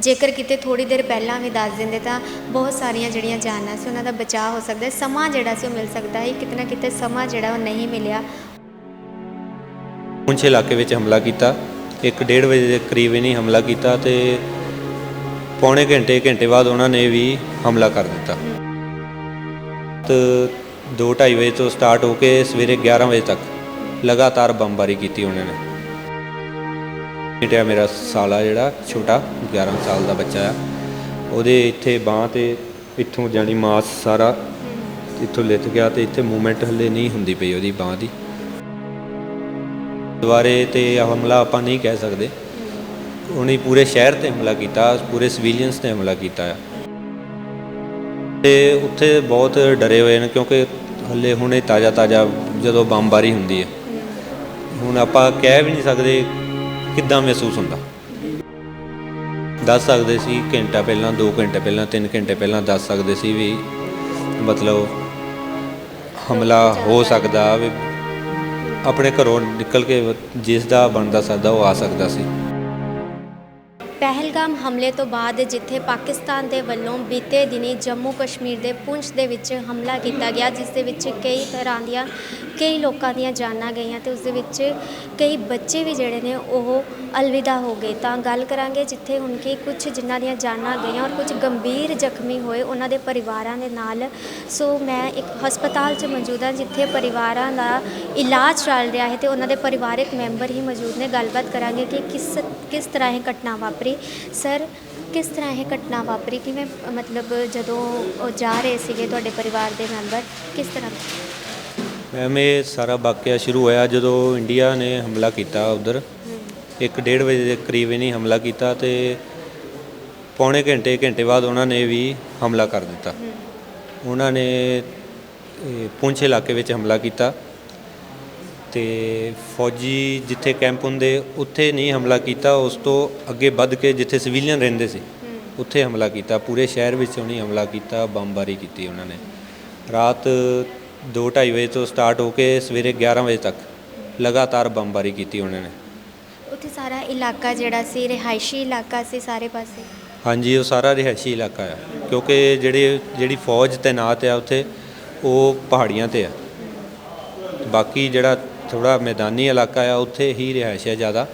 ਜੇਕਰ ਕਿਤੇ ਥੋੜੀ ਦੇਰ ਪਹਿਲਾਂ ਵੀ ਦੱਸ ਦਿੰਦੇ ਤਾਂ ਬਹੁਤ ਸਾਰੀਆਂ ਜਿਹੜੀਆਂ ਜਾਨਾਂ ਸੀ, ਉਹਨਾਂ ਦਾ ਬਚਾਅ ਹੋ ਸਕਦਾ ਸਮਾਂ ਜਿਹੜਾ ਸੀ ਉਹ ਮਿਲ ਸਕਦਾ ਹੈ। ਕਿਤੇ ਨਾ ਕਿਤੇ ਸਮਾਂ ਜਿਹੜਾ ਉਹ ਨਹੀਂ ਮਿਲਿਆ। ਪੁੰਛ ਇਲਾਕੇ ਵਿੱਚ ਹਮਲਾ ਕੀਤਾ। ਇੱਕ ਡੇਢ ਵਜੇ ਦੇ ਕਰੀਬ ਇਹਨੇ ਹਮਲਾ ਕੀਤਾ ਤੇ ਪੌਣੇ ਘੰਟੇ ਘੰਟੇ ਬਾਅਦ ਉਹਨਾਂ ਨੇ ਵੀ ਹਮਲਾ ਕਰ ਦਿੱਤਾ। ਤੇ 2:30 ਵਜੇ ਤੋਂ ਸਟਾਰਟ ਹੋ ਕੇ ਸਵੇਰੇ 11 ਵਜੇ ਤੱਕ ਲਗਾਤਾਰ ਬੰਬਾਰੀ ਕੀਤੀ ਉਹਨਾਂ ਨੇ। ਬੇਟਾ ਮੇਰਾ ਸਾਲਾ ਜਿਹੜਾ ਛੋਟਾ 11 ਸਾਲ ਦਾ ਬੱਚਾ ਆ। ਉਹਦੇ ਇੱਥੇ ਬਾਹ ਤੇ ਇੱਥੋਂ ਜਾਨੀ ਮਾਸ ਸਾਰਾ ਇੱਥੋਂ ਲਿੱਥ ਗਿਆ ਤੇ ਇੱਥੇ ਮੂਵਮੈਂਟ ਹੱਲੇ ਨਹੀਂ ਹੁੰਦੀ ਪਈ ਉਹਦੀ ਬਾਹ ਦੀ। ਦੁਬਾਰੇ ਤੇ ਹਮਲਾ ਆਪਾਂ ਨਹੀਂ ਕਹਿ ਸਕਦੇ। ਉਹਨੇ ਪੂਰੇ ਸ਼ਹਿਰ ਤੇ ਹਮਲਾ ਕੀਤਾ, ਪੂਰੇ ਸਿਵਿਲੀਅਨਸ ਤੇ ਹਮਲਾ ਕੀਤਾ ਆ। ਤੇ ਉੱਥੇ ਬਹੁਤ ਡਰੇ ਹੋਏ ਨੇ ਕਿਉਂਕਿ ਹੱਲੇ ਹੁਣੇ ਤਾਜ਼ਾ ਤਾਜ਼ਾ ਜਦੋਂ ਬੰਬਾਰੀ ਹੁੰਦੀ ਹੈ। ਹੁਣ ਆਪਾਂ ਕਹਿ ਵੀ ਨਹੀਂ ਸਕਦੇ ਕਿੱਦਾਂ ਮਹਿਸੂਸ ਹੁੰਦਾ? ਦੱਸ ਸਕਦੇ ਸੀ, ਘੰਟਾ ਪਹਿਲਾਂ 2 ਘੰਟੇ ਪਹਿਲਾਂ 3 ਘੰਟੇ ਪਹਿਲਾਂ ਦੱਸ ਸਕਦੇ ਸੀ ਵੀ ਮਤਲਬ ਹਮਲਾ ਹੋ ਸਕਦਾ ਵੀ ਆਪਣੇ ਘਰੋਂ ਨਿਕਲ ਕੇ ਜਿਸ ਦਾ ਬਣਦਾ ਸਕਦਾ ਉਹ ਆ ਸਕਦਾ ਸੀ। ਪਹਿਲਗਾਮ ਹਮਲੇ ਤੋਂ ਬਾਅਦ ਜਿੱਥੇ ਪਾਕਿਸਤਾਨ ਦੇ ਵੱਲੋਂ ਬੀਤੇ ਦਿਨੀ ਜੰਮੂ ਕਸ਼ਮੀਰ ਦੇ ਪੁੰਛ ਦੇ ਵਿੱਚ ਹਮਲਾ ਕੀਤਾ ਗਿਆ, ਜਿਸ ਦੇ ਵਿੱਚ ਕਈ ਤਰ੍ਹਾਂ ਦੀਆਂ, ਕਈ ਲੋਕਾਂ ਦੀਆਂ ਜਾਨਾਂ ਗਈਆਂ ਤੇ ਉਸ ਦੇ ਵਿੱਚ ਕਈ ਬੱਚੇ ਵੀ ਜਿਹੜੇ ਨੇ ਉਹ ਅਲਵਿਦਾ ਹੋ ਗਏ। ਤਾਂ ਗੱਲ ਕਰਾਂਗੇ ਜਿੱਥੇ ਹੁਣ ਕਿ ਕੁਝ ਜਿਨ੍ਹਾਂ ਦੀਆਂ ਜਾਨਾਂ ਗਈਆਂ ਔਰ ਕੁਝ ਗੰਭੀਰ ਜ਼ਖਮੀ ਹੋਏ ਉਹਨਾਂ ਦੇ ਪਰਿਵਾਰਾਂ ਦੇ ਨਾਲ। ਸੋ ਮੈਂ ਇੱਕ ਹਸਪਤਾਲ 'ਚ ਮੌਜੂਦ ਹਾਂ ਜਿੱਥੇ ਪਰਿਵਾਰਾਂ ਦਾ ਇਲਾਜ ਚੱਲ ਰਿਹਾ ਹੈ ਤੇ ਉਹਨਾਂ ਦੇ ਪਰਿਵਾਰਕ ਮੈਂਬਰ ਹੀ ਮੌਜੂਦ ਨੇ। ਗੱਲਬਾਤ ਕਰਾਂਗੇ ਕਿ ਕਿਸ ਕਿਸ ਤਰ੍ਹਾਂ ਇਹ ਘਟਨਾ ਵਾਪਰੀ। ਸਰ ਕਿਸ ਤਰ੍ਹਾਂ ਇਹ ਘਟਨਾ ਵਾਪਰੀ? ਕਿਵੇਂ ਮਤਲਬ ਜਦੋਂ ਉਹ ਜਾ ਰਹੇ ਸੀਗੇ ਤੁਹਾਡੇ ਪਰਿਵਾਰ ਦੇ ਮੈਂਬਰ ਕਿਸ ਤਰ੍ਹਾਂ? ਮੈਮ ਇਹ ਸਾਰਾ ਵਾਕਿਆ ਸ਼ੁਰੂ ਹੋਇਆ ਜਦੋਂ ਇੰਡੀਆ ਨੇ ਹਮਲਾ ਕੀਤਾ ਉਧਰ। ਇੱਕ ਡੇਢ ਵਜੇ ਦੇ ਕਰੀਬ ਇਹਨੇ ਹਮਲਾ ਕੀਤਾ ਤੇ ਪੌਣੇ ਘੰਟੇ ਘੰਟੇ ਬਾਅਦ ਉਹਨਾਂ ਨੇ ਵੀ ਹਮਲਾ ਕਰ ਦਿੱਤਾ। ਉਹਨਾਂ ਨੇ ਪੁੰਛ ਇਲਾਕੇ ਵਿੱਚ ਹਮਲਾ ਕੀਤਾ। ਤੇ ਫੌਜੀ ਜਿੱਥੇ ਕੈਂਪ ਹੁੰਦੇ ਉੱਥੇ ਨਹੀਂ ਹਮਲਾ ਕੀਤਾ ਉਸ ਤੋਂ ਅੱਗੇ ਵੱਧ ਕੇ ਜਿੱਥੇ ਸਿਵਿਲੀਅਨ ਰਹਿੰਦੇ ਸੀ ਉੱਥੇ ਹਮਲਾ ਕੀਤਾ। ਪੂਰੇ ਸ਼ਹਿਰ ਵਿੱਚ ਉਹਨੇ ਹਮਲਾ ਕੀਤਾ ਬੰਬਾਰੀ ਕੀਤੀ ਉਹਨਾਂ ਨੇ। ਰਾਤ 2:30 ਵਜੇ ਤੋਂ ਸਟਾਰਟ ਹੋ ਕੇ ਸਵੇਰੇ 11 ਵਜੇ ਤੱਕ ਲਗਾਤਾਰ ਬੰਬਾਰੀ ਕੀਤੀ ਉਹਨਾਂ ਨੇ। ਉੱਥੇ ਸਾਰਾ ਇਲਾਕਾ ਜਿਹੜਾ ਸੀ ਰਿਹਾਇਸ਼ੀ ਇਲਾਕਾ ਸੀ ਸਾਰੇ ਪਾਸੇ? ਹਾਂਜੀ ਉਹ ਸਾਰਾ ਰਿਹਾਇਸ਼ੀ ਇਲਾਕਾ ਆ। ਕਿਉਂਕਿ ਜਿਹੜੇ ਜਿਹੜੀ ਫੌਜ ਤੈਨਾਤ ਆ ਉੱਥੇ ਉਹ ਪਹਾੜੀਆਂ ਤੇ ਆ। ਬਾਕੀ ਜਿਹੜਾ ਥੋੜਾ ਮੈਦਾਨੀ ਇਲਾਕਾ ਆ ਉੱਥੇ ਹੀ ਰਿਹਾਇਸ਼ ਆ ਜ਼ਿਆਦਾ।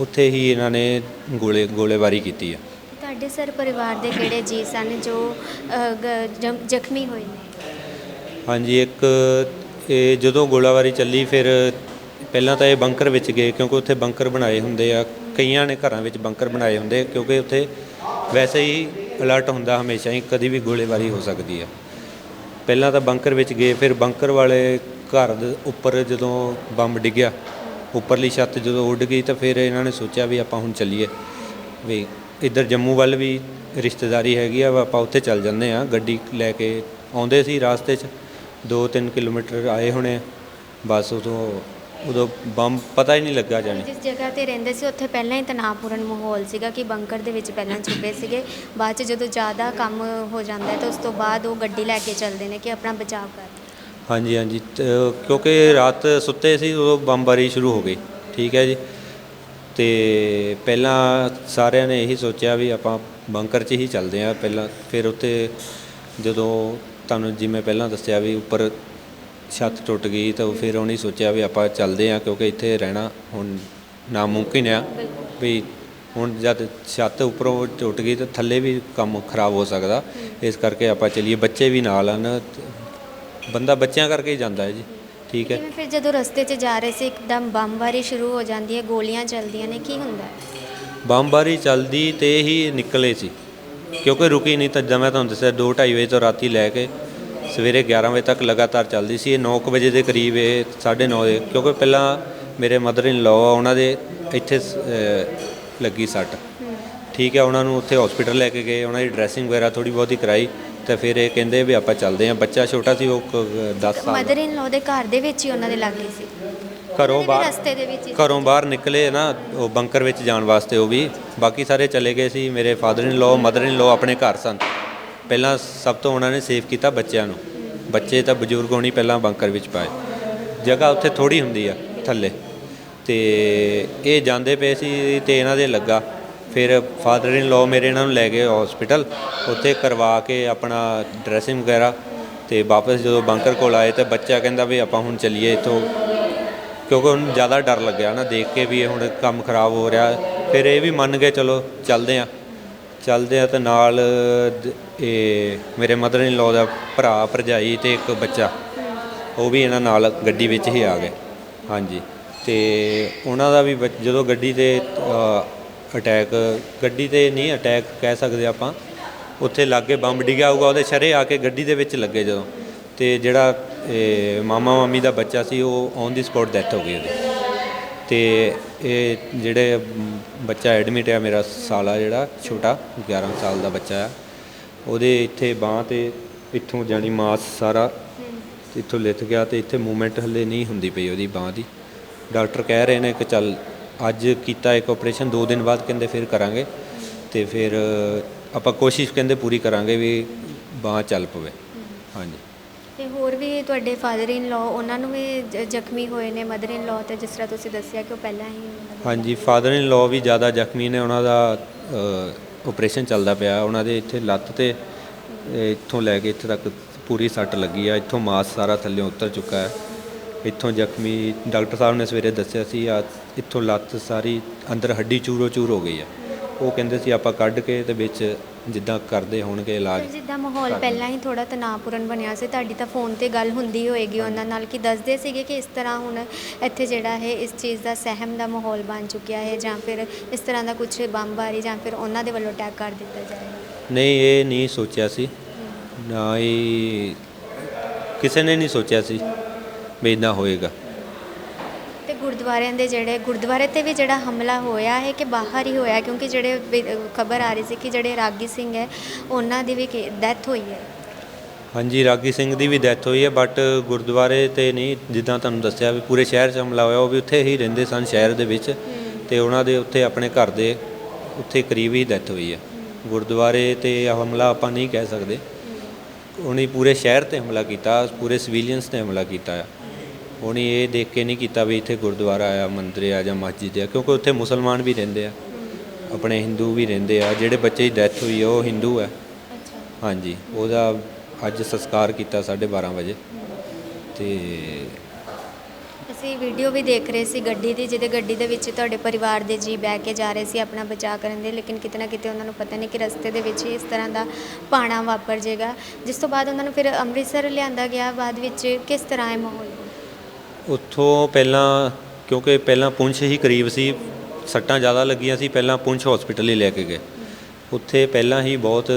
ਉੱਥੇ ਹੀ ਇਹਨਾਂ ਨੇ ਗੋਲੇ ਗੋਲੇਬਾਰੀ ਕੀਤੀ ਆ। ਤੁਹਾਡੇ ਸਰ ਪਰਿਵਾਰ ਦੇ ਕਿਹੜੇ ਜੀ ਸਨ ਜੋ ਅ, ਗ- ਜਮ- ਜ਼ਖਮੀ ਹੋਏ ਨੇ? ਹਾਂਜੀ ਇੱਕ ਇਹ ਜਦੋਂ ਗੋਲਾਬਾਰੀ ਚੱਲੀ ਫਿਰ ਪਹਿਲਾਂ ਤਾਂ ਇਹ ਬੰਕਰ ਵਿੱਚ ਗਏ ਕਿਉਂਕਿ ਉੱਥੇ ਬੰਕਰ ਬਣਾਏ ਹੁੰਦੇ ਆ। ਕਈਆਂ ਨੇ ਘਰਾਂ ਵਿੱਚ ਬੰਕਰ ਬਣਾਏ ਹੁੰਦੇ ਕਿਉਂਕਿ ਉੱਥੇ ਵੈਸੇ ਹੀ ਅਲਰਟ ਹੁੰਦਾ ਹਮੇਸ਼ਾ ਹੀ ਕਦੀ ਵੀ ਗੋਲੀਬਾਰੀ ਹੋ ਸਕਦੀ ਆ। ਪਹਿਲਾਂ ਤਾਂ ਬੰਕਰ ਵਿੱਚ ਗਏ, ਫਿਰ ਬੰਕਰ ਵਾਲੇ ਘਰ ਦੇ ਉੱਪਰ ਜਦੋਂ ਬੰਬ ਡਿੱਗਿਆ, ਉੱਪਰਲੀ ਛੱਤ ਜਦੋਂ ਉੱਡ ਗਈ ਤਾਂ ਫਿਰ ਇਹਨਾਂ ਨੇ ਸੋਚਿਆ ਵੀ ਆਪਾਂ ਹੁਣ ਚੱਲੀਏ। ਵੀ ਇੱਧਰ ਜੰਮੂ ਵੱਲ ਵੀ ਰਿਸ਼ਤੇਦਾਰੀ ਹੈਗੀ ਆ, ਆਪਾਂ ਉੱਥੇ ਚੱਲ ਜੰਨੇ ਆ ਗੱਡੀ ਲੈ ਕੇ ਆਉਂਦੇ ਸੀ, ਰਾਸਤੇ 'ਚ 2-3 ਕਿਲੋਮੀਟਰ ਆਏ ਹੋਣੇ ਬਸ ਉਦੋਂ ਉਦੋਂ ਬੰਬ ਪਤਾ ਹੀ ਨਹੀਂ ਲੱਗਾ ਜਾਣੀ। ਜਿਸ ਜਗ੍ਹਾ ਤੇ ਰਹਿੰਦੇ ਸੀ ਉੱਥੇ ਪਹਿਲਾਂ ਹੀ ਤਣਾਅਪੂਰਨ ਮਾਹੌਲ ਸੀਗਾ ਕਿ ਬੰਕਰ ਦੇ ਵਿੱਚ ਪਹਿਲਾਂ ਛੁਪੇ ਸੀਗੇ। ਬਾਅਦ ਚ ਜਦੋਂ ਜ਼ਿਆਦਾ ਕੰਮ ਹੋ ਜਾਂਦਾ ਹੈ ਤਾਂ ਉਸ ਤੋਂ ਬਾਅਦ ਉਹ ਗੱਡੀ ਲੈ ਕੇ ਚੱਲਦੇ ਨੇ ਕਿ ਆਪਣਾ ਬਚਾਅ ਕਰ। ਹਾਂਜੀ ਹਾਂਜੀ। ਤੇ ਕਿਉਂਕਿ ਰਾਤ ਸੁੱਤੇ ਸੀ ਉਦੋਂ ਬੰਬਾਰੀ ਸ਼ੁਰੂ ਹੋ ਗਈ। ਠੀਕ ਹੈ ਜੀ। ਤੇ ਪਹਿਲਾਂ ਸਾਰਿਆਂ ਨੇ ਇਹੀ ਸੋਚਿਆ ਵੀ ਆਪਾਂ ਬੰਕਰ 'ਚ ਹੀ ਚੱਲਦੇ ਆ ਪਹਿਲਾਂ ਫਿਰ ਉੱਤੇ ਜਦੋਂ ਤੁਹਾਨੂੰ ਜਿਵੇਂ ਪਹਿਲਾਂ ਦੱਸਿਆ ਵੀ ਉੱਪਰ ਛੱਤ ਟੁੱਟ ਗਈ ਤਾਂ ਉਹ ਫਿਰ ਉਹਨੇ ਸੋਚਿਆ ਵੀ ਆਪਾਂ ਚੱਲਦੇ ਆ ਕਿਉਂਕਿ ਇੱਥੇ ਰਹਿਣਾ ਹੁਣ ਨਾਮੁਮਕਿਨ ਆ। ਵੀ ਹੁਣ ਜਦ ਛੱਤ ਉੱਪਰੋਂ ਟੁੱਟ ਗਈ ਤਾਂ ਥੱਲੇ ਵੀ ਕੰਮ ਖਰਾਬ ਹੋ ਸਕਦਾ। ਇਸ ਕਰਕੇ ਆਪਾਂ ਚੱਲੀਏ ਬੱਚੇ ਵੀ ਨਾਲ ਹਨ। ਬੰਦਾ ਬੱਚਿਆਂ ਕਰਕੇ ਹੀ ਜਾਂਦਾ ਹੈ ਜੀ। ਠੀਕ ਹੈ। ਫਿਰ ਜਦੋਂ ਰਸਤੇ 'ਚ ਜਾ ਰਹੇ ਸੀ ਇੱਕਦਮ ਬੰਬਾਰੀ ਸ਼ੁਰੂ ਹੋ ਜਾਂਦੀ ਹੈ ਗੋਲੀਆਂ ਚੱਲਦੀਆਂ ਨੇ ਕੀ ਹੁੰਦਾ ਹੈ? ਬੰਬਾਰੀ ਚੱਲਦੀ ਤੇ ਹੀ ਨਿਕਲੇ ਸੀ। ਕਿਉਂਕਿ ਰੁਕੀ ਨਹੀਂ ਤਾਂ ਜਿਵੇਂ ਮੈਂ ਤੁਹਾਨੂੰ ਦੱਸਿਆ 2:30 ਵਜੇ ਤੋਂ ਰਾਤੀ ਲੈ ਕੇ ਸਵੇਰੇ 11 ਵਜੇ ਤੱਕ ਲਗਾਤਾਰ ਚੱਲਦੀ ਸੀ। ਇਹ 9 ਵਜੇ ਦੇ ਕਰੀਬ ਇਹ 9:30 ਵਜੇ ਕਿਉਂਕਿ ਪਹਿਲਾਂ ਮੇਰੇ ਮਦਰ ਇਨ ਲਾਅ ਉਹਨਾਂ ਦੇ ਇੱਥੇ ਅਹ ਲੱਗੀ ਸੱਟ। ਠੀਕ ਹੈ ਉਹਨਾਂ ਨੂੰ ਉੱਥੇ ਹਸਪੀਟਲ ਲੈ ਕੇ ਗਏ ਉਹਨਾਂ ਦੀ ਡਰੈਸਿੰਗ ਵਗੈਰਾ ਥੋੜੀ ਬਹੁਤੀ ਕਰਾਈ ਤੇ ਫਿਰ ਇਹ ਕਹਿੰਦੇ ਵੀ ਆਪਾਂ ਚੱਲਦੇ ਹਾਂ। ਬੱਚਾ ਛੋਟਾ ਸੀ ਉਹ 10 ਸਾਲ ਮਦਰ ਇਨ ਲਾਅ ਦੇ ਘਰ ਦੇ ਵਿੱਚ ਹੀ ਉਹਨਾਂ ਦੇ ਲੱਗੇ ਸੀ। ਘਰੋਂ ਵੀ ਬਾਹਰ ਰਸਤੇ ਦੇ ਵਿੱਚ ਹੀ ਘਰੋਂ ਬਾਹਰ ਨਿਕਲੇ ਨਾ ਉਹ ਬੰਕਰ ਵਿੱਚ ਜਾਣ ਵਾਸਤੇ ਉਹ ਵੀ। ਬਾਕੀ ਸਾਰੇ ਚਲੇ ਗਏ ਸੀ। ਮੇਰੇ father in law mother in law ਆਪਣੇ ਘਰ ਸਨ। ਪਹਿਲਾਂ ਸਭ ਤੋਂ ਉਹਨਾਂ ਨੇ ਸੇਵ ਕੀਤਾ ਬੱਚਿਆਂ ਨੂੰ। ਬੱਚੇ ਤਾਂ ਬਜ਼ੁਰਗ ਹੋਣੀ ਪਹਿਲਾਂ ਬੰਕਰ ਵਿੱਚ ਪਾਏ। ਜਗ੍ਹਾ ਉੱਥੇ ਥੋੜੀ ਹੁੰਦੀ ਆ, ਥੱਲੇ। ਤੇ ਇਹ ਜਾਂਦੇ ਪਏ ਸੀ ਤੇ ਇਹਨਾਂ ਦੇ ਲੱਗਾ। ਫਿਰ ਫਾਦਰ ਇਨ ਲਾਅ ਮੇਰੇ ਇਹਨਾਂ ਨੂੰ ਲੈ ਗਏ ਹਸਪੀਟਲ ਉੱਥੇ ਕਰਵਾ ਕੇ ਆਪਣਾ ਡਰੈਸਿੰਗ ਵਗੈਰਾ ਤੇ ਵਾਪਸ ਜਦੋਂ ਬੰਕਰ ਕੋਲ ਆਏ ਤਾਂ ਬੱਚਾ ਕਹਿੰਦਾ ਵੀ ਆਪਾਂ ਹੁਣ ਚੱਲੀਏ ਇੱਥੋਂ। ਕਿਉਂਕਿ ਉਹਨੂੰ ਜ਼ਿਆਦਾ ਡਰ ਲੱਗਿਆ ਨਾ ਦੇਖ ਕੇ ਵੀ ਇਹ ਹੁਣ ਕੰਮ ਖਰਾਬ ਹੋ ਰਿਹਾ। ਫਿਰ ਇਹ ਵੀ ਮੰਨ ਗਏ, ਚਲੋ ਚੱਲਦੇ ਆ ਚੱਲਦੇ ਆ ਤੇ ਨਾਲ ਇਹ ਮੇਰੇ ਮਦਰ ਇਨ ਲਾਅ ਦਾ ਭਰਾ ਭਰਜਾਈ ਤੇ ਇੱਕ ਬੱਚਾ ਉਹ ਵੀ ਇਹਨਾਂ ਨਾਲ ਗੱਡੀ ਵਿੱਚ ਹੀ ਆ ਗਏ। ਹਾਂਜੀ ਤੇ ਉਹਨਾਂ ਦਾ ਵੀ ਬੱਚ- ਜਦੋਂ ਗੱਡੀ ਤੇ ਅਟੈਕ ਗੱਡੀ ਤੇ ਨਹੀਂ ਅਟੈਕ ਕਹਿ ਸਕਦੇ ਆਪਾਂ ਉੱਥੇ ਲਾਗੇ ਬੰਬ ਡਿੱਗਿਆ ਹੋਊਗਾ ਉਹਦੇ ਸ਼ਰੇ ਆ ਕੇ ਗੱਡੀ ਦੇ ਵਿੱਚ ਲੱਗੇ ਜਦੋਂ। ਤੇ ਜਿਹੜਾ ਇਹ ਮਾਮਾ ਮਾਮੀ ਦਾ ਬੱਚਾ ਸੀ ਉਹ ਔਨ ਦੀ ਸਪੌਟ ਡੈਥ ਹੋ ਗਈ ਉਹਦੀ। ਤੇ ਇਹ ਜਿਹੜੇ ਮ, ਬੱਚਾ ਐਡਮਿਟ ਆ ਮੇਰਾ ਸਾਲਾ ਜਿਹੜਾ ਛੋਟਾ 11 ਸਾਲ ਦਾ ਬੱਚਾ ਆ ਉਹਦੇ ਇੱਥੇ ਬਾਹ ਤੇ ਇੱਥੋਂ ਜਾਨੀ ਮਾਸ ਸਾਰਾ ਇੱਥੋਂ ਲਿਥ ਗਿਆ ਤੇ ਇੱਥੇ ਮੂਵਮੈਂਟ ਹੱਲੇ ਨਹੀਂ ਹੁੰਦੀ ਪਈ ਉਹਦੀ ਬਾਹ ਦੀ। ਡਾਕਟਰ ਕਹਿ ਰਹੇ ਨੇ ਕਿ ਚੱਲ ਅੱਜ ਕੀਤਾ ਇੱਕ ਆਪਰੇਸ਼ਨ 2 ਦਿਨ ਬਾਅਦ ਕਹਿੰਦੇ ਫਿਰ ਕਰਾਂਗੇ ਤੇ ਫਿਰ ਆਪਾਂ ਕੋਸ਼ਿਸ਼ ਕਹਿੰਦੇ ਪੂਰੀ ਕਰਾਂਗੇ ਵੀ ਬਾਹ ਚੱਲ ਪਵੇ। ਹਾਂਜੀ। ਤੇ ਹੋਰ ਵੀ ਤੁਹਾਡੇ ਫਾਦਰ ਇਨ ਲਾਅ ਉਹਨਾਂ ਨੂੰ ਵੀ ਜ਼ਖਮੀ ਹੋਏ ਨੇ ਮਦਰ ਇਨ ਲਾਅ ਤੇ ਜਿਸ ਤਰ੍ਹਾਂ ਤੁਸੀਂ ਦੱਸਿਆ ਕਿ ਉਹ ਪਹਿਲਾਂ ਹੀ ਹਾਂਜੀ ਫਾਦਰ ਇਨ ਲਾਅ ਵੀ ਜ਼ਿਆਦਾ ਜ਼ਖਮੀ ਨੇ ਉਹਨਾਂ ਦਾ ਆਪਰੇਸ਼ਨ ਚੱਲਦਾ ਪਿਆ। ਉਹਨਾਂ ਦੇ ਇੱਥੇ ਲੱਤ ਤੇ ਇੱਥੋਂ ਲੈ ਕੇ ਇੱਥੇ ਤੱਕ ਪੂਰੀ ਸੱਟ ਲੱਗੀ ਆ। ਇੱਥੋਂ ਮਾਸ ਸਾਰਾ ਥੱਲੇ ਉਤਰ ਚੁੱਕਾ ਹੈ। ਇੱਥੋਂ ਜ਼ਖਮੀ ਡਾਕਟਰ ਸਾਹਿਬ ਨੇ ਸਵੇਰੇ ਦੱਸਿਆ ਸੀ, ਆ ਇੱਥੋਂ ਲੱਤ ਸਾਰੀ ਅੰਦਰ ਹੱਡੀ ਚੂਰੋ ਚੂਰ ਹੋ ਗਈ ਆ। ਉਹ ਕਹਿੰਦੇ ਸੀ, ਆਪਾਂ ਕੱਢ ਕੇ ਤੇ ਵਿੱਚ ਜਿੱਦਾਂ ਕਰਦੇ ਹੋਣਗੇ ਇਲਾਜ ਸਰ, ਜਿੱਦਾਂ ਮਾਹੌਲ ਪਹਿਲਾਂ ਹੀ ਥੋੜਾ ਤਣਾਅਪੂਰਨ ਬਣਿਆ ਸੀ ਤੁਹਾਡੀ ਤਾਂ ਫੋਨ ਤੇ ਗੱਲ ਹੁੰਦੀ ਹੋਏਗੀ ਉਹਨਾਂ ਨਾਲ ਕਿ ਦੱਸਦੇ ਸੀਗੇ ਕਿ ਇਸ ਤਰ੍ਹਾਂ ਹੁਣ ਇੱਥੇ ਜਿਹੜਾ ਹੈ ਇਸ ਚੀਜ਼ ਦਾ ਸਹਿਮ ਦਾ ਮਾਹੌਲ ਬਣ ਚੁੱਕਿਆ ਹੈ ਜਾਂ ਫਿਰ ਇਸ ਤਰ੍ਹਾਂ ਦਾ ਕੁਝ ਬੰਬਾਰੀ ਜਾਂ ਫਿਰ ਉਹਨਾਂ ਦੇ ਵੱਲੋਂ ਅਟੈਕ ਕਰ ਦਿੱਤਾ ਜਾਏਗਾ ਨਹੀਂ ਇਹ ਨਹੀਂ ਸੋਚਿਆ ਸੀ। ਨਾ ਹੀ ਕਿਸੇ ਨੇ ਨਹੀਂ ਸੋਚਿਆ ਸੀ ਵੀ ਇਦਾਂ ਹੋਏਗਾ। ਤੇ ਗੁਰਦੁਆਰਿਆਂ ਦੇ ਜਿਹੜੇ ਗੁਰਦੁਆਰੇ ਤੇ ਵੀ ਜਿਹੜਾ ਹਮਲਾ ਹੋਇਆ ਹੈ ਕਿ ਬਾਹਰ ਹੀ ਹੋਇਆ ਕਿਉਂਕਿ ਜਿਹੜੇ ਖਬਰ ਆ ਰਹੀ ਸੀ ਕਿ ਜਿਹੜੇ ਰਾਗੀ ਸਿੰਘ ਹੈ ਉਹਨਾਂ ਦੀ ਵੀ ਡੈਥ ਹੋਈ ਹੈ। ਹਾਂਜੀ ਰਾਗੀ ਸਿੰਘ ਦੀ ਵੀ ਡੈਥ ਹੋਈ ਹੈ ਬਟ ਗੁਰਦੁਆਰੇ ਤੇ ਨਹੀਂ ਜਿੱਦਾਂ ਤੁਹਾਨੂੰ ਦੱਸਿਆ ਵੀ ਪੂਰੇ ਸ਼ਹਿਰ 'ਚ ਹਮਲਾ ਹੋਇਆ ਉਹ ਵੀ ਉੱਥੇ ਹੀ ਰਹਿੰਦੇ ਸਨ ਸ਼ਹਿਰ ਦੇ ਵਿੱਚ। ਤੇ ਉਹਨਾਂ ਦੇ ਉੱਥੇ ਆਪਣੇ ਘਰ ਦੇ ਉੱਥੇ ਕਰੀਬ ਹੀ ਡੈਥ ਹੋਈ ਹੈ। ਗੁਰਦੁਆਰੇ ਤੇ ਹਮਲਾ ਆਪਾਂ ਨਹੀਂ ਕਹਿ ਸਕਦੇ। ਉਹਨੇ ਪੂਰੇ ਸ਼ਹਿਰ ਤੇ ਹਮਲਾ ਕੀਤਾ ਪੂਰੇ ਸਿਵਿਲੀਅਨਸ ਤੇ ਹਮਲਾ ਕੀਤਾ ਆ। ਉਹਨੇ ਇਹ ਦੇਖ ਕੇ ਨਹੀਂ ਕੀਤਾ ਵੀ ਇੱਥੇ ਗੁਰਦੁਆਰਾ ਆ ਮੰਦਿਰ ਆ ਜਾਂ ਮਸਜਿਦ ਆ ਕਿਉਂਕਿ ਉੱਥੇ ਮੁਸਲਮਾਨ ਵੀ ਰਹਿੰਦੇ ਆ ਆਪਣੇ ਹਿੰਦੂ ਵੀ ਰਹਿੰਦੇ ਆ ਜਿਹੜੇ ਬੱਚੇ ਦੀ ਡੈਥ ਹੋਈ ਆ ਉਹ ਹਿੰਦੂ ਆ। ਹਾਂਜੀ ਉਹਦਾ ਅੱਜ ਸੰਸਕਾਰ ਕੀਤਾ 12:30 ਵਜੇ। ਤੇ ਅਸੀਂ ਵੀਡੀਓ ਵੀ ਦੇਖ ਰਹੇ ਸੀ ਗੱਡੀ ਦੀ ਜਿਹਦੇ ਗੱਡੀ ਦੇ ਵਿੱਚ ਤੁਹਾਡੇ ਪਰਿਵਾਰ ਦੇ ਜੀ ਬਹਿ ਕੇ ਜਾ ਰਹੇ ਸੀ ਆਪਣਾ ਬਚਾਅ ਕਰਨ ਦੇ ਲੇਕਿਨ ਕਿਤੇ ਨਾ ਕਿਤੇ ਉਹਨਾਂ ਨੂੰ ਪਤਾ ਨਹੀਂ ਕਿ ਰਸਤੇ ਦੇ ਵਿੱਚ ਹੀ ਇਸ ਤਰ੍ਹਾਂ ਦਾ ਪਾਣਾ ਵਾਪਰ ਜਾਏਗਾ ਜਿਸ ਤੋਂ ਬਾਅਦ ਉਹਨਾਂ ਨੂੰ ਫਿਰ ਅੰਮ੍ਰਿਤਸਰ ਲਿਆਂਦਾ ਗਿਆ ਬਾਅਦ ਵਿੱਚ ਕਿਸ ਤਰ੍ਹਾਂ ਇਹ ਮਾਹੌਲ? ਉੱਥੋਂ ਪਹਿਲਾਂ, ਕਿਉਂਕਿ ਪਹਿਲਾਂ ਪੁੰਛ ਹੀ ਕਰੀਬ ਸੀ, ਸੱਟਾਂ ਜ਼ਿਆਦਾ ਲੱਗੀਆਂ ਸੀ, ਪਹਿਲਾਂ ਪੁੰਛ ਹਸਪੀਟਲ ਹੀ ਲੈ ਕੇ ਗਏ। ਉੱਥੇ ਪਹਿਲਾਂ ਹੀ ਬਹੁਤ,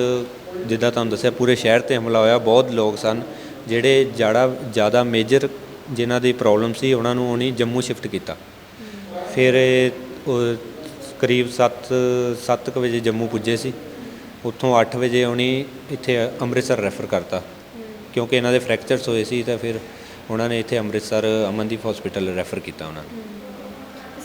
ਜਿੱਦਾਂ ਤੁਹਾਨੂੰ ਦੱਸਿਆ, ਪੂਰੇ ਸ਼ਹਿਰ ਤੇ ਹਮਲਾ ਹੋਇਆ, ਬਹੁਤ ਲੋਕ ਸਨ, ਜਿਹੜੇ ਜਾੜਾ ਜ਼ਿਆਦਾ ਮੇਜਰ ਜਿਨ੍ਹਾਂ ਦੀ ਪ੍ਰੋਬਲਮ ਸੀ, ਉਹਨਾਂ ਨੂੰ ਉਹਨੇ ਜੰਮੂ ਸ਼ਿਫਟ ਕੀਤਾ। ਫਿਰ ਇਹ ਉਹ ਕਰੀਬ 7 7 ਵਜੇ ਜੰਮੂ ਪੁੱਜੇ ਸੀ। ਉੱਥੋਂ 8 ਵਜੇ ਉਹਨੇ ਇੱਥੇ ਅੰਮ੍ਰਿਤਸਰ ਰੈਫਰ ਕਰਤਾ। ਕਿਉਂਕਿ ਇਹਨਾਂ ਦੇ ਫ੍ਰੈਕਚਰਸ ਹੋਏ ਸੀ, ਤਾਂ ਫਿਰ ਉਹਨਾਂ ਨੇ ਇੱਥੇ ਅੰਮ੍ਰਿਤਸਰ ਅਮਨਦੀਪ ਹਸਪੀਟਲ ਰੈਫਰ ਕੀਤਾ ਉਹਨਾਂ ਨੂੰ।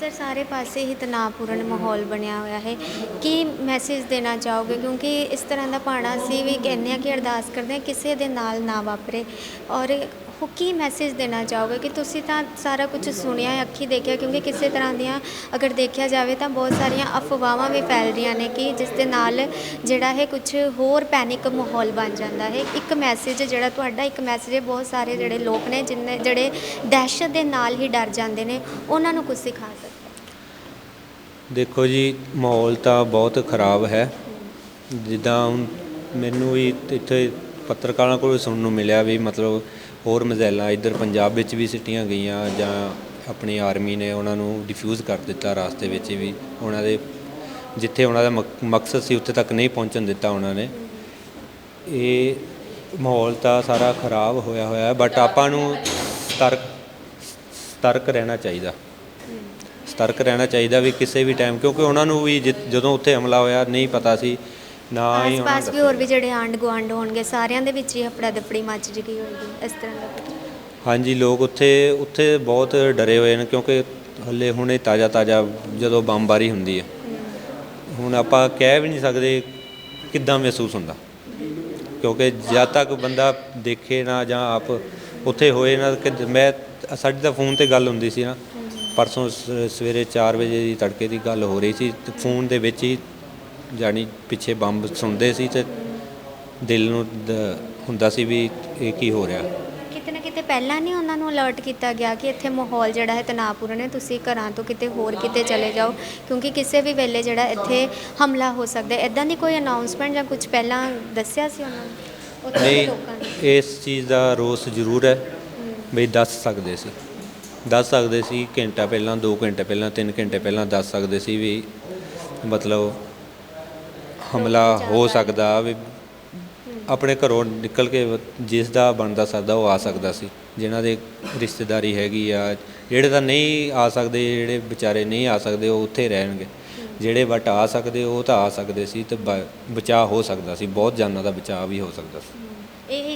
ਸਰ, ਸਾਰੇ ਪਾਸੇ ਹੀ ਤਣਾਅਪੂਰਨ ਮਾਹੌਲ ਬਣਿਆ ਹੋਇਆ ਹੈ। ਕੀ ਮੈਸੇਜ ਦੇਣਾ ਚਾਹੋਗੇ? ਕਿਉਂਕਿ ਇਸ ਤਰ੍ਹਾਂ ਦਾ ਪਾਣਾ ਸੀ ਵੀ ਕਹਿੰਦੇ ਆ ਕਿ ਅਰਦਾਸ ਕਰਦੇ ਆ ਕਿਸੇ ਦੇ ਨਾਲ ਨਾ ਵਾਪਰੇ। ਔਰ ਉਹ ਕੀ ਮੈਸੇਜ ਦੇਣਾ ਚਾਹੋਗੇ? ਕਿ ਤੁਸੀਂ ਤਾਂ ਸਾਰਾ ਕੁਝ ਸੁਣਿਆ ਹੈ, ਅੱਖੀ ਦੇਖਿਆ, ਕਿਉਂਕਿ ਕਿਸੇ ਤਰ੍ਹਾਂ ਦੀਆਂ ਅਗਰ ਦੇਖਿਆ ਜਾਵੇ ਤਾਂ ਬਹੁਤ ਸਾਰੀਆਂ ਅਫਵਾਹਾਂ ਵੀ ਫੈਲ ਰਹੀਆਂ ਨੇ ਕਿ ਜਿਸ ਦੇ ਨਾਲ ਜਿਹੜਾ ਹੈ ਕੁਝ ਹੋਰ ਪੈਨਿਕ ਮਾਹੌਲ ਬਣ ਜਾਂਦਾ ਹੈ। ਇੱਕ ਮੈਸੇਜ ਜਿਹੜਾ ਤੁਹਾਡਾ, ਇੱਕ ਮੈਸੇਜ ਹੈ ਬਹੁਤ ਸਾਰੇ ਜਿਹੜੇ ਲੋਕ ਨੇ ਜਿਨ੍ਹਾਂ ਜਿਹੜੇ ਦਹਿਸ਼ਤ ਦੇ ਨਾਲ ਹੀ ਡਰ ਜਾਂਦੇ ਨੇ, ਉਹਨਾਂ ਨੂੰ ਕੁਝ ਸਿਖਾ ਸਕਦੇ ਦੇਖੋ ਜੀ, ਮਾਹੌਲ ਤਾਂ ਬਹੁਤ ਖਰਾਬ ਹੈ। ਜਿੱਦਾਂ ਹੁਣ ਮੈਨੂੰ ਵੀ ਇੱਥੇ ਪੱਤਰਕਾਰਾਂ ਕੋਲ ਸੁਣਨ ਨੂੰ ਮਿਲਿਆ ਵੀ ਮਤਲਬ ਹੋਰ ਮਜ਼ੈਲਾਂ, ਇੱਧਰ ਪੰਜਾਬ ਵਿੱਚ ਵੀ ਸਿੱਟੀਆਂ ਗਈਆਂ ਜਾਂ ਆਪਣੀ ਆਰਮੀ ਨੇ ਉਹਨਾਂ ਨੂੰ ਡਿਫਿਊਜ਼ ਕਰ ਦਿੱਤਾ ਰਾਸਤੇ ਵਿੱਚ ਵੀ। ਉਹਨਾਂ ਦੇ, ਜਿੱਥੇ ਉਹਨਾਂ ਦਾ ਮਕ- ਮਕਸਦ ਸੀ ਉੱਥੇ ਤੱਕ ਨਹੀਂ ਪਹੁੰਚਣ ਦਿੱਤਾ ਉਹਨਾਂ ਨੇ। ਇਹ ਮਾਹੌਲ ਤਾਂ ਸਾਰਾ ਖਰਾਬ ਹੋਇਆ ਹੋਇਆ ਹੈ ਬਟ ਆਪਾਂ ਨੂੰ ਸਤਰਕ ਸਤਰਕ ਰਹਿਣਾ ਚਾਹੀਦਾ। ਸਤਰਕ ਰਹਿਣਾ ਚਾਹੀਦਾ ਵੀ ਕਿਸੇ ਵੀ ਟਾਈਮ ਕਿਉਂਕਿ ਉਹਨਾਂ ਨੂੰ ਵੀ ਜਿ- ਜਦੋਂ ਉੱਥੇ ਹਮਲਾ ਹੋਇਆ, ਨਹੀਂ ਪਤਾ ਸੀ ਨਾ ਹੀ ਉਹਨਾਂ ਆਸ-ਪਾਸ ਵੀ ਹੋਰ ਵੀ ਜਿਹੜੇ ਆਂਡ ਗੁਆਂਢ ਹੋਣਗੇ ਸਾਰਿਆਂ ਦੇ ਵਿੱਚ ਹੀ ਹਫੜਾ ਦਫੜੀ ਮੱਚ ਗਈ ਹੋਏਗੀ ਇਸ ਤਰ੍ਹਾਂ ਦਾ ਕੁਝ। ਹਾਂਜੀ ਲੋਕ ਉੱਥੇ ਉੱਥੇ ਬਹੁਤ ਡਰੇ ਹੋਏ ਨੇ ਕਿਉਂਕਿ ਹੱਲੇ ਹੁਣੇ ਤਾਜ਼ਾ ਤਾਜ਼ਾ ਜਦੋਂ ਬੰਬਾਰੀ ਹੁੰਦੀ ਹੈ। ਹੁਣ ਆਪਾਂ ਕਹਿ ਵੀ ਨਹੀਂ ਸਕਦੇ ਕਿੱਦਾਂ ਮਹਿਸੂਸ ਹੁੰਦਾ। ਕਿਉਂਕਿ ਜਦ ਤੱਕ ਬੰਦਾ ਦੇਖੇ ਨਾ ਜਾਂ ਆਪ ਉੱਥੇ ਹੋਏ ਨਾ ਕਿ ਮੈਂ ਸਾਡੀ ਤਾਂ ਫੋਨ ਤੇ ਗੱਲ ਹੁੰਦੀ ਸੀ ਨਾ। ਪਰਸੋਂ ਸ- ਸਵੇਰੇ 4 ਵਜੇ ਦੀ ਤੜਕੇ ਦੀ ਗੱਲ ਹੋ ਰਹੀ ਸੀ ਤੇ ਫੋਨ ਦੇ ਵਿੱਚ ਹੀ ਜਾਣੀ ਪਿੱਛੇ ਬੰਬ ਸੁਣਦੇ ਸੀ ਤੇ ਦਿਲ ਨੂੰ ਦ- ਹੁੰਦਾ ਸੀ ਵੀ ਇਹ ਕੀ ਹੋ ਰਿਹਾ। ਕਿਤੇ ਨਾ ਕਿਤੇ ਪਹਿਲਾਂ ਨਹੀਂ ਉਹਨਾਂ ਨੂੰ ਅਲਰਟ ਕੀਤਾ ਗਿਆ ਕਿ ਇੱਥੇ ਮਾਹੌਲ ਜਿਹੜਾ ਹੈ ਤਣਾਅਪੂਰਨ ਹੈ ਤੁਸੀਂ ਘਰਾਂ ਤੋਂ ਕਿਤੇ ਹੋਰ ਕਿਤੇ ਚਲੇ ਜਾਓ ਕਿਉਂਕਿ ਕਿਸੇ ਵੀ ਵੇਲੇ ਜਿਹੜਾ ਇੱਥੇ ਹਮਲਾ ਹੋ ਸਕਦਾ ਹੈ। ਇਦਾਂ ਦੀ ਕੋਈ ਅਨਾਉਂਸਮੈਂਟ ਜਾਂ ਕੁਝ ਪਹਿਲਾਂ ਦੱਸਿਆ ਸੀ ਉਹਨਾਂ ਨੂੰ? ਉੱਥੇ ਦੇ ਨਹੀਂ ਲੋਕਾਂ ਨੇ? ਇਸ ਚੀਜ਼ ਦਾ ਰੋਸ ਜ਼ਰੂਰ ਹੈ ਵੀ ਦੱਸ ਸਕਦੇ ਸੀ। ਦੱਸ ਸਕਦੇ ਸੀ ਘੰਟਾ ਪਹਿਲਾਂ 2 ਘੰਟੇ ਪਹਿਲਾਂ 3 ਘੰਟੇ ਪਹਿਲਾਂ ਦੱਸ ਸਕਦੇ ਸੀ ਵੀ ਮਤਲਬ ਹਮਲਾ ਹੋ ਸਕਦਾ ਵੀ ਆਪਣੇ ਘਰੋਂ ਨਿਕਲ ਕੇ ਜਿਸ ਦਾ ਬਣਦਾ ਸਰਦਾ ਉਹ ਆ ਸਕਦਾ ਸੀ, ਜਿਨ੍ਹਾਂ ਦੇ ਰਿਸ਼ਤੇਦਾਰੀ ਹੈਗੀ ਆ, ਜਿਹੜੇ ਤਾਂ ਨਹੀਂ ਆ ਸਕਦੇ, ਜਿਹੜੇ ਵਿਚਾਰੇ ਨਹੀਂ ਆ ਸਕਦੇ, ਉਹ ਉੱਥੇ ਰਹਿਣਗੇ। ਜਿਹੜੇ ਬਟ ਆ ਸਕਦੇ, ਉਹ ਤਾਂ ਆ ਸਕਦੇ ਸੀ ਤੇ ਬ- ਬਚਾਅ ਹੋ ਸਕਦਾ ਸੀ, ਬਹੁਤ ਜਾਨਾਂ ਦਾ ਬਚਾਅ ਵੀ ਹੋ ਸਕਦਾ ਸੀ।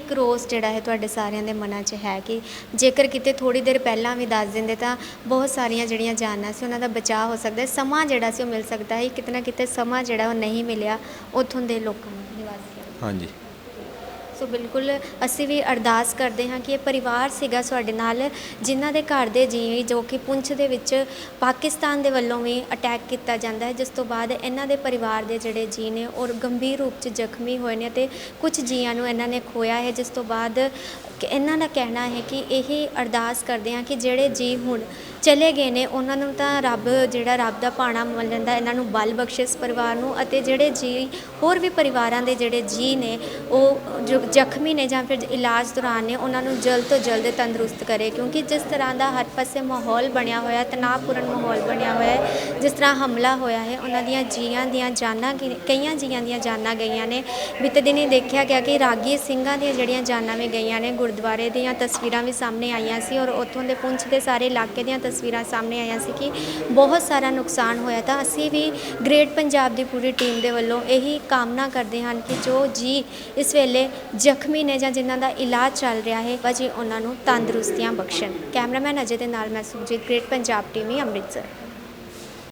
ਇੱਕ ਰੋਸ ਜਿਹੜਾ ਹੈ ਤੁਹਾਡੇ ਸਾਰਿਆਂ ਦੇ ਮਨਾਂ 'ਚ ਹੈ ਕਿ ਜੇਕਰ ਕਿਤੇ ਥੋੜੀ ਦੇਰ ਪਹਿਲਾਂ ਵੀ ਦੱਸ ਦਿੰਦੇ ਤਾਂ ਬਹੁਤ ਸਾਰੀਆਂ ਜਿਹੜੀਆਂ ਜਾਨਾਂ ਸੀ ਉਹਨਾਂ ਦਾ ਬਚਾਅ ਹੋ ਸਕਦਾ ਸਮਾਂ ਜਿਹੜਾ ਸੀ ਉਹ ਮਿਲ ਸਕਦਾ ਹੈ ਕਿਤੇ ਨਾ ਕਿਤੇ ਸਮਾਂ ਜਿਹੜਾ ਉਹ ਨਹੀਂ ਮਿਲਿਆ ਉੱਥੋਂ ਦੇ ਲੋਕਾਂ ਨੂੰ ਨਿਵਾਸੀਆਂ ਨੂੰ। ਹਾਂਜੀ। ਸੋ ਬਿਲਕੁਲ ਅਸੀਂ ਵੀ ਅਰਦਾਸ ਕਰਦੇ ਹਾਂ ਕਿ ਇਹ ਪਰਿਵਾਰ ਸੀਗਾ ਤੁਹਾਡੇ ਨਾਲ, ਜਿਨ੍ਹਾਂ ਦੇ ਘਰ ਦੇ ਜੀਵ ਜੋ ਕਿ ਪੁੰਛ ਦੇ ਵਿੱਚ ਪਾਕਿਸਤਾਨ ਦੇ ਵੱਲੋਂ ਵੀ ਅਟੈਕ ਕੀਤਾ ਜਾਂਦਾ ਹੈ, ਜਿਸ ਤੋਂ ਬਾਅਦ ਇਹਨਾਂ ਦੇ ਪਰਿਵਾਰ ਦੇ ਜਿਹੜੇ ਜੀ ਨੇ ਔਰ ਗੰਭੀਰ ਰੂਪ 'ਚ ਜ਼ਖਮੀ ਹੋਏ ਨੇ ਤੇ ਕੁਝ ਜੀਆਂ ਨੂੰ ਇਹਨਾਂ ਨੇ ਖੋਇਆ ਹੈ, ਜਿਸ ਤੋਂ ਬਾਅਦ ਇਹਨਾਂ ਦਾ ਕਹਿਣਾ ਹੈ ਕਿ ਇਹ ਅਰਦਾਸ ਕਰਦੇ ਹਾਂ ਕਿ ਜਿਹੜੇ ਜੀਅ ਹੁਣ ਚਲੇ ਗਏ ਨੇ, ਉਹਨਾਂ ਨੂੰ ਤਾਂ ਰੱਬ, ਜਿਹੜਾ ਰੱਬ ਦਾ ਪਾਣਾ ਮਿਲਣ ਦਾ ਇਹਨਾਂ ਨੂੰ ਬਲ ਬਖਸ਼ੇ ਇਸ ਪਰਿਵਾਰ ਨੂੰ ਅਤੇ ਜਿਹੜੇ ਜੀ, ਹੋਰ ਵੀ ਪਰਿਵਾਰਾਂ ਦੇ ਜਿਹੜੇ ਜੀਅ ਨੇ, ਉਹ ਜੋ ਜ਼ਖਮੀ ਨੇ ਜਾਂ ਫਿਰ ਇਲਾਜ ਦੌਰਾਨ ਨੇ, ਉਹਨਾਂ ਨੂੰ ਜਲਦ ਤੋਂ ਜਲਦ ਤੰਦਰੁਸਤ ਕਰੇ, ਕਿਉਂਕਿ ਜਿਸ ਤਰ੍ਹਾਂ ਦਾ ਹਰ ਪਾਸੇ ਮਾਹੌਲ ਬਣਿਆ ਹੋਇਆ, ਤਣਾਅਪੂਰਨ ਮਾਹੌਲ ਬਣਿਆ ਹੋਇਆ ਹੈ, ਜਿਸ ਤਰ੍ਹਾਂ ਹਮਲਾ ਹੋਇਆ ਹੈ, ਉਹਨਾਂ ਦੀਆਂ ਜੀਆਂ ਦੀਆਂ ਜਾਨਾਂ ਕਿ- ਕਈਆਂ ਜੀਆਂ ਦੀਆਂ ਜਾਨਾਂ ਗਈਆਂ ਨੇ। ਬੀਤੇ ਦਿਨੀ ਦੇਖਿਆ ਗਿਆ ਕਿ ਰਾਗੀ ਸਿੰਘਾਂ ਦੀਆਂ ਜਿਹੜੀਆਂ ਜਾਨਾਂ ਵੀ ਗਈਆਂ ਨੇ ਗੁਰਦੁਆਰੇ ਦੀਆਂ ਤਸਵੀਰਾਂ ਵੀ ਸਾਹਮਣੇ ਆਈਆਂ ਸੀ ਔਰ ਉੱਥੋਂ ਦੇ ਪੁੰਛ ਦੇ ਸਾਰੇ ਇਲਾਕੇ ਦੀਆਂ ਤਸਵੀਰਾਂ ਸਾਹਮਣੇ ਆਈਆਂ ਸੀ ਕਿ ਬਹੁਤ ਸਾਰਾ ਨੁਕਸਾਨ ਹੋਇਆ ਤਾਂ ਅਸੀਂ ਵੀ ਗ੍ਰੇਟ ਪੰਜਾਬ ਦੀ ਪੂਰੀ ਟੀਮ ਦੇ ਵੱਲੋਂ ਇਹੀ ਕਾਮਨਾ ਕਰਦੇ ਹਨ ਕਿ ਜੋ ਜੀ ਇਸ ਵੇਲੇ ਜ਼ਖਮੀ ਨੇ ਜਾਂ ਜਿਨ੍ਹਾਂ ਦਾ ਇਲਾਜ ਚੱਲ ਰਿਹਾ ਹੈ ਭਾਜੀ ਉਹਨਾਂ ਨੂੰ ਤੰਦਰੁਸਤੀਆਂ ਬਖਸ਼ਣ। ਕੈਮਰਾਮੈਨ ਅਜੇ ਦੇ ਨਾਲ ਮੈਂ ਸੁਖਜੀਤ ਗ੍ਰੇਟ ਪੰਜਾਬ ਟੀਵੀ, ਅੰਮ੍ਰਿਤਸਰ।